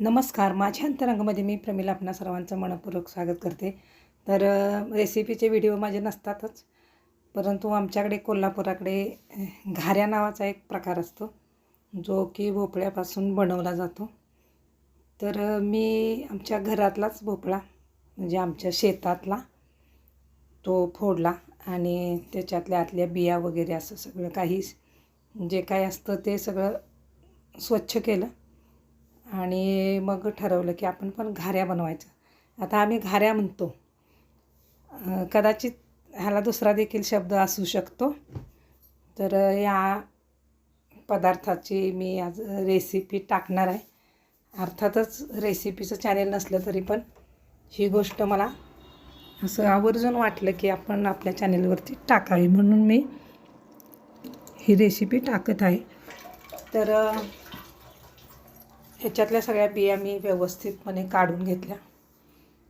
नमस्कार. माझ्या अंतरंगामध्ये मी प्रमिला आपणा सर्वांचं मनपूर्वक स्वागत करते. तर रेसिपीचे व्हिडिओ माझे नसतातच परंतु आमच्याकडे कोल्हापुराकडे घाऱ्या नावाचा एक प्रकार असतो जो की भोपळ्यापासून बनवला जातो. तर मी आमच्या घरातलाच भोपळा म्हणजे आमच्या शेतातला तो फोडला आणि त्याच्यातल्या आतल्या बिया वगैरे असं सगळं काही जे काय असतं ते सगळं स्वच्छ केलं. आणि मग ठरवलं की आपण पण घाऱ्या बनवायचं आता आम्ही घाऱ्या म्हणतो. कदाचित ह्याला दुसरा देखील शब्द असू शकतो. तर या पदार्थाची मी आज रेसिपी टाकणार आहे. अर्थातच रेसिपीचं चॅनेल नसलं तरी पण ही गोष्ट मला असं आवर्जून वाटलं की आपण आपल्या चॅनेलवरती टाकावी म्हणून मी ही रेसिपी टाकत आहे. तर ह्याच्यातल्या सगळ्या बिया मी व्यवस्थितपणे काढून घेतल्या.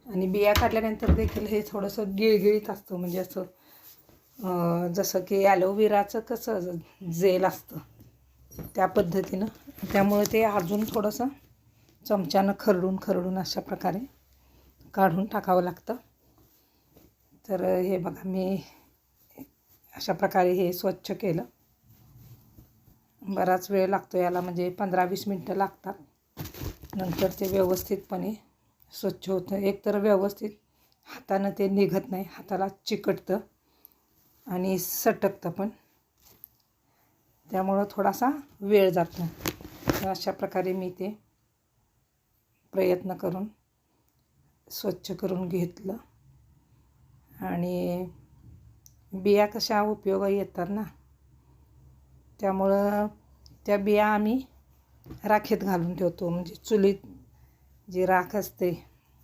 आणि बिया काढल्यानंतर देखील हे थोडंसं गिळगिळीत असतं. म्हणजे असं जसं की ॲलोवेराचं कसं जेल असतं त्या पद्धतीनं. त्यामुळे ते अजून थोडंसं चमच्यानं खरडून खरडून अशा प्रकारे काढून टाकावं लागतं. तर हे बघा मी अशा प्रकारे हे स्वच्छ केलं. बराच वेळ लागतो याला म्हणजे पंधरा वीस मिनटं लागतात. नंतर ते व्यवस्थितपणे स्वच्छ होतं. एकतर व्यवस्थित हातानं ते निघत नाही. हाताला चिकटतं आणि सटकतं पण. त्यामुळं थोडासा वेळ जातो. अशा प्रकारे मी ते प्रयत्न करून स्वच्छ करून घेतलं. आणि बिया कशा उपयोगा येतात ना? त्यामुळं त्या बिया आम्ही राखेत घालून ठेवतो. म्हणजे चुलीत जी राख असते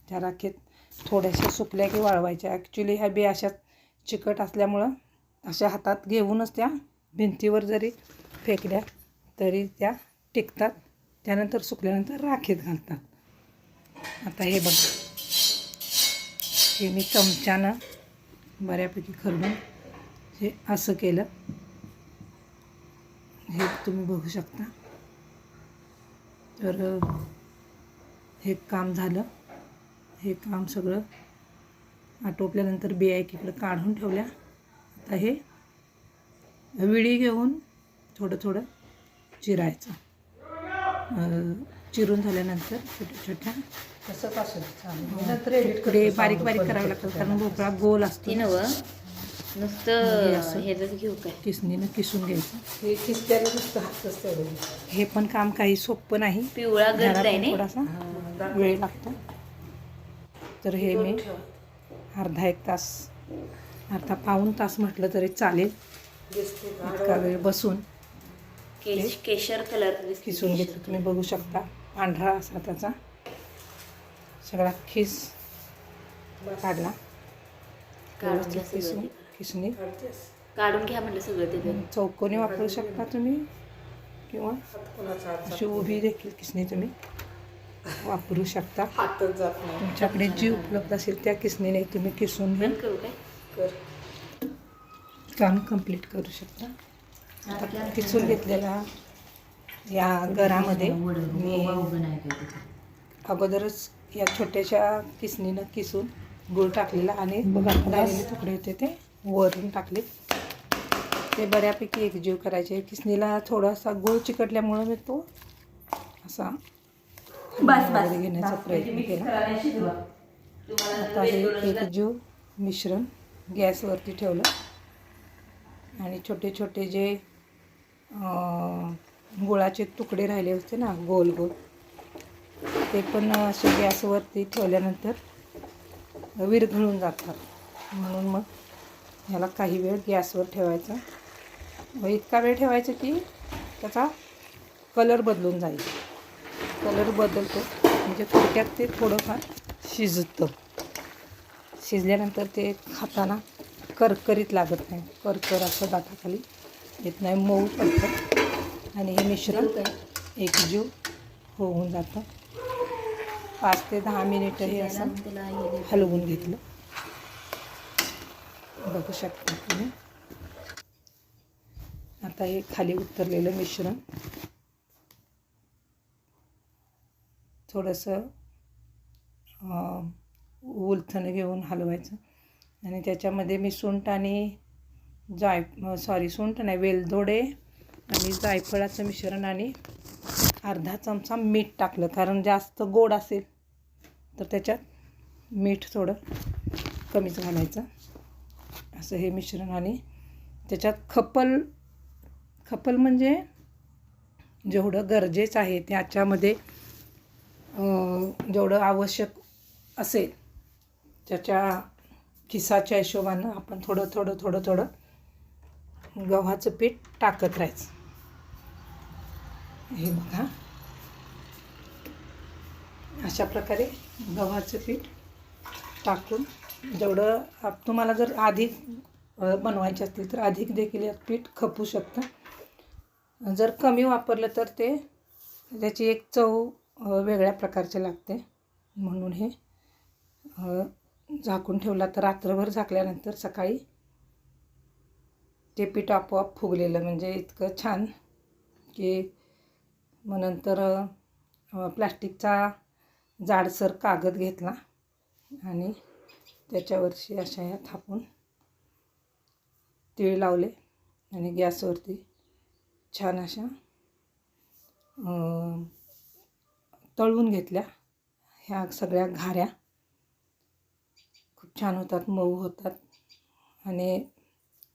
त्या राखेत थोड्याशा सुकल्या की वाळवायच्या. ॲक्च्युली ह्या बी अशा चिकट असल्यामुळं अशा हातात घेऊनच त्या भिंतीवर जरी फेकल्या तरी त्या टिकतात. त्यानंतर सुकल्यानंतर राखेत घालतात. आता हे बघा. हे मी चमच्यानं बऱ्यापैकी खरडून हे असं केलं. हे तुम्ही बघू शकता. तर हे काम झालं. हे काम सगळं आटोपल्यानंतर बिया एकीकडे काढून ठेवल्या. आता हे विळी घेऊन थोडं थोडं चिरायचं. चिरून झाल्यानंतर छोट्या छोट्या तसंच असं इकडे बारीक बारीक करावं लागतं कारण भोपळा गोल असतो. नव. नुसतं असं. हे जर घेऊ काय? किसणीनं किसून घ्यायचं. हे किसल्याला नुसतं हातच तेवढं हे पण काम काही सोपं नाही. पिवळा गंध आहे पण ना? थोडासा वेळ लागतो. तर हे मी अर्धा एक तास अर्धा पाऊण तास म्हटलं तरी चालेल. इतका वेळ बसून केश केशर कलर किसून घेतलं. तुम्ही बघू शकता. पांढरा असा त्याचा सगळा खिस काढला. किसून. किसणी काढून घ्या म्हटलं सगळं ते चौकोनी वापरू शकता तुम्ही? किंवा अशी उभी देखील किसणी तुम्ही वापरू शकता. तुमच्याकडे जी उपलब्ध असेल त्या किसणीने तुम्ही किसून काम कंप्लीट करू शकता. आता किसून घेतलेला या घरामध्ये मी अगोदरच या छोट्याशा किसणीनं किसून गूळ टाकलेला आणि बघा तुकडे होते ते. वरून टाकले. ते बऱ्यापैकी एकजीव करायचे. किसणीला थोडासा गूळ चिकटल्यामुळं मी तो असा घेण्याचा प्रयत्न केला. आता हे एकजीव मिश्रण गॅसवरती ठेवलं. आणि छोटे छोटे जे गुळाचे तुकडे राहिले होते ना गोल गोल ते पण असे गॅसवरती ठेवल्यानंतर विरघळून जातात. म्हणून मग ह्याला काही वेळ गॅसवर ठेवायचा. व इतका वेळ ठेवायचा की त्याचा कलर बदलून जाईल. कलर बदलतो. म्हणजे थोडक्यात ते थोडंफार शिजतं. शिजल्यानंतर ते खाताना करकरीत लागत नाही. करकर असं दाताखाली येत नाही. मऊ पडतं. आणि हे मिश्रण एकजीव होऊन जातं. पाच ते दहा मिनिटं हे असं हलवून घेतलं. बघू शकता तुम्ही. आता हे खाली उतरलेलं मिश्रण. थोडंसं अं, उलथणं घेऊन हलवायचं. आणि त्याच्यामध्ये मी सुंट आणि जाय सॉरी सुंट नाही वेलदोडे आणि जायफळाचं मिश्रण आणि अर्धा चमचा मीठ टाकलं. कारण जास्त गोड असेल तर त्याच्यात मीठ थोडं कमीच घालायचं. असं हे मिश्रण आणि त्याच्यात खपल खपल म्हणजे जेवढं गरजेचं आहे त्याच्यामध्ये जेवढं आवश्यक असेल त्याच्या खिसाच्या हिशोबानं आपण थोडं थोडं थोडं थोडं गव्हाचं पीठ टाकत राहायचं. हे बघा. अशा प्रकारे गव्हाचं पीठ टाकून जेवढं आप- तुम्हाला जर अधिक बनवायचे असतील तर अधिक देखील यात पीठ खपू शकतं. जर कमी वापरलं तर ते त्याची एक चव वेगळ्या प्रकारची लागते. म्हणून हे झाकून ठेवला तर रात्रभर झाकल्यानंतर सकाळी ते पीठ आपोआप फुगलेलं म्हणजे इतकं छान की मग नंतर प्लास्टिकचा जाडसर कागद घेतला आणि त्याच्यावरशी अशा ह्या थापून तीळ लावले आणि गॅसवरती छान अशा तळवून तळून घेतल्या ह्या सगळ्या घाऱ्या. खूप छान होतात मऊ होतात. आणि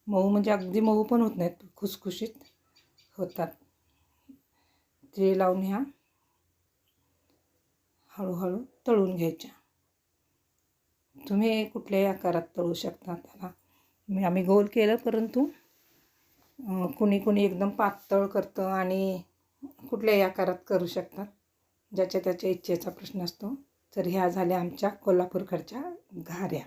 मऊ म्हणजे अगदी मऊ पण होत नाहीत खुसखुशीत होतात. तीळ लावून ह्या हळूहळू तळून घ्यायच्या. तुम्ही कुठल्याही आकारात तळू शकता त्याला. मी आम्ही गोल केलं परंतु कुणी कुणी एकदम पातळ करतं आणि कुठल्याही आकारात करू शकतात ज्याच्या त्याच्या इच्छेचा प्रश्न असतो. तर ह्या झाल्या आमच्या कोल्हापूरकडच्या घाऱ्या.